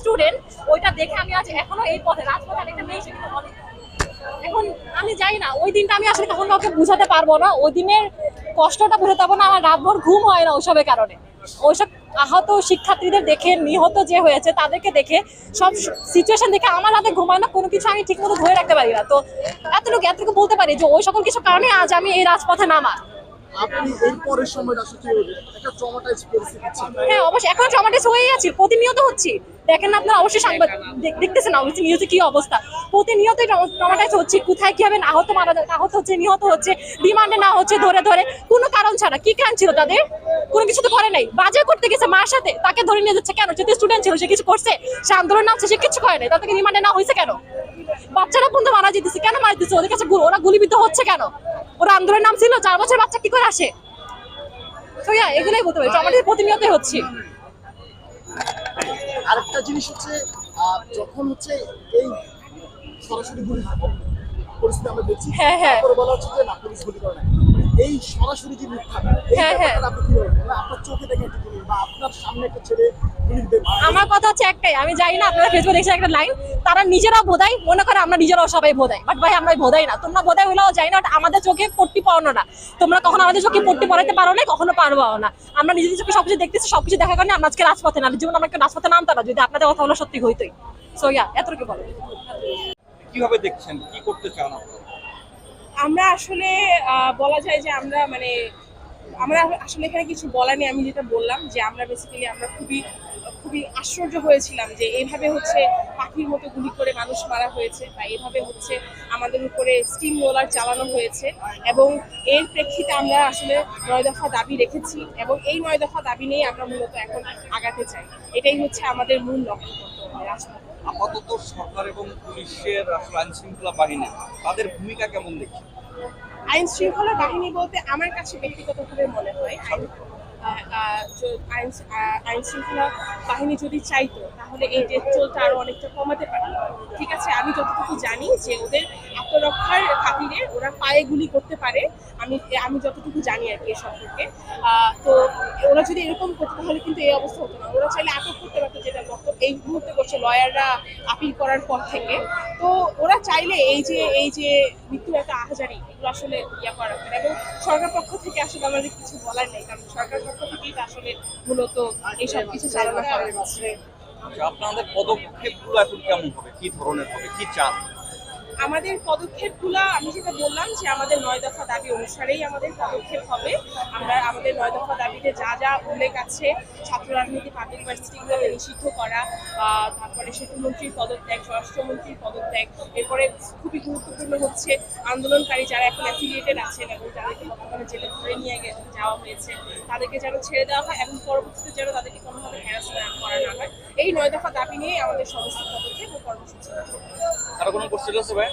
Student ওইটা দেখে আমি আজ এখনও এই পথে রাজপথে আরেকটা মেয়ে এসে কিন্তু এখন আমি যাই না ওই দিনটা আমি আসলে কখন কাউকে বুঝাতে পারব না। ওই দিনের কষ্টটা বুঝাতে পারব না আমার রাতভর ঘুম হয় না ওইসবের কারণে। ওইসব আহত শিক্ষার্থীদের দেখে নিহত যে হয়েছে তাদেরকে দেখে সব সিচুয়েশন দেখে আমার রাতে ঘুমায় না কোনো কিছু আমি ঠিকমতো ধরে রাখতে পারি না। তো এতটুকু এতটুকু বলতে পারি যে ওই সকল কিছু কারণে আজ আমি এই রাজপথে নামা আপনি এই পরের আসলে একটা ট্রমাটাইজ পরিস্থিতি হ্যাঁ অবশ্যই এখন ট্রমাটাইজ হয়ে আছি প্রতিনিয়ত হচ্ছি। দেখেন না আপনারা অবশ্যই সাংবাদ দেখ- দেখতেছেন অবশ্যই নিউজে কি অবস্থা। প্রতিনিয়তই ট্রমাটাইজ হচ্ছে কোথায় কি হবে আহত মারা আহত হচ্ছে নিহত হচ্ছে রিমান্ডে না হচ্ছে ধরে ধরে কোনো কারণ ছাড়া। কি কারণ ছিল তাদের? কোনো কিছু তো করে নাই। বাজে করতে গেছে মার সাথে তাকে ধরে নিয়ে যাচ্ছে কেন? যদি স্টুডেন্ট ছিল সে কিছু করছে সে আন্দোলন নামছে সে কিছু করে নাই তাদেরকে রিমান্ডে না হয়েছে কেন? বাচ্চারা পর্যন্ত মারা যেতেছে কেন মারা যেতেছে? ওদের কাছে ওরা গুলিবিদ্ধ হচ্ছে কেন? ওরা আন্দোলন নাম ছিল চার বছর বাচ্চা কি করে আসে? তো এগুলোই বলতে পারি আমাদের প্রতিনিয়তই হচ্ছে। আরেকটা জিনিস হচ্ছে আহ, যখন হচ্ছে এই সরাসরি গুলি পরিস্থিতি আমরা দেখছি হ্যাঁ, হ্যাঁ। তারপরে বলা হচ্ছে যে না পুলিশ গুলি করে এই সরাসরি যে হ্যাঁ, হ্যাঁ। আপনি কি বলবেন? মানে আপনার চোখে দেখে একটা জিনিস বা আপনার সামনে একটা ছেলে গুলি দিয়ে মারা গেছে। আমার কথা হচ্ছে একটাই আমি জানি না আপনারা ফেসবুকে দেখছেন একটা লাইন তারা নিজেরাও বোধাই মনে করে আমরা নিজেরাও সবাই বোধাই। বাট ভাই আমরা বোধাই না। তোমরা বোধাই হলেও যাই না আমাদের চোখে পট্টি পড়ানো না। তোমরা কখনো আমাদের চোখে পট্টি পড়াতে পারো না কখনো পারব না। আমরা নিজেদের চোখে সবকিছু দেখতেছি সবকিছু দেখার কারণে আমরা আজকে রাজপথে না জীবন আমরা কেউ রাজপথে নামতাম না যদি আপনাদের কথা হলো সত্যি হইতোই। সো ইয়া এতটুকু বলো। কীভাবে দেখছেন? কি করতে চান আপনারা? আমরা আসলে বলা যায় যে আমরা মানে আমরা আসলে এখানে কিছু বলার নেই, আমি যেটা বললাম যে আমরা বেসিক্যালি আমরা খুবই খুবই আশ্চর্য হয়েছিলাম যে এইভাবে হচ্ছে পাখির মতো গুলি করে মানুষ মারা হয়েছে বা এইভাবে হচ্ছে আমাদের উপরে স্টিম রোলার চালানো হয়েছে এবং এর প্রেক্ষিতে আমরা আসলে নয় দফা দাবি রেখেছি এবং এই নয় দফা দাবি নিয়ে আমরা মূলত এখন আগাতে চাই। এটাই হচ্ছে আমাদের মূল লক্ষ্য রাজপথে। আপাতত সরকার এবং পুলিশের আইন শৃঙ্খলা বাহিনী তাদের ভূমিকা কেমন দেখছেন আইন শৃঙ্খলা বাহিনী বলতে আমার কাছে ব্যক্তিগতভাবে মনে হয় আইন- আইন শৃঙ্খলা বাহিনী যদি চাইতো তাহলে এই ডেথ টোলটা আরও অনেকটা কমাতে পারত। ঠিক আছে আমি যতটুকু জানি যে ওদের আত্মরক্ষার খাতিরে ওরা পায়ে গুলি করতে পারে আমি আমি যতটুকু জানি আর কি এ সম্পর্কে। তো ওরা যদি এরকম করতো তাহলে কিন্তু এই অবস্থা হতো না। ওরা চাইলে আটক করতে পারতো যেটা এই মুহূর্তে করছে লয়াররা আপিল করার পর থেকে। তো ওরা চাইলে এই যে এই যে মৃত্যুর একটা আহাজারি এগুলো আসলে ইয়া করা না। এবং সরকার পক্ষ থেকে আসলে আমাদের কিছু বলার নেই কারণ সরকার পক্ষ থেকেই আসলে মূলত এইসব কিছু চালনা করা হচ্ছে আপনাদের পদক্ষেপগুলো এখন কেমন হবে? কি ধরনের হবে? কি চান? আমাদের পদক্ষেপগুলো আমি যেটা বললাম যে আমাদের নয় দফা দাবি অনুসারেই আমাদের পদক্ষেপ হবে। আমরা আমাদের নয় দফা দাবিতে যা যা উল্লেখ আছে, ছাত্র রাজনীতি, পাবলিক ইউনিভার্সিটিগুলোকে নিষিদ্ধ করা তারপরে সেতুমন্ত্রীর পদত্যাগ, স্বরাষ্ট্রমন্ত্রীর পদত্যাগ, এরপরে খুবই গুরুত্বপূর্ণ হচ্ছে আন্দোলনকারী যারা এখন অ্যাফিলিয়েটেড আছেন এবং যাদেরকে বর্তমানে জেলে ধরে নিয়ে যাওয়া হয়েছে, তাদেরকে যেন ছেড়ে দেওয়া হয় এবং পরবর্তীতে যেন তাদেরকে কোনোভাবে হ্যারাস করা না হয়। এই নয় দফা দাবি নিয়ে আমাদের সমস্ত পদক্ষেপ ও কর্মসূচি। আর কোনো কোশ্চেন আছে ভাই?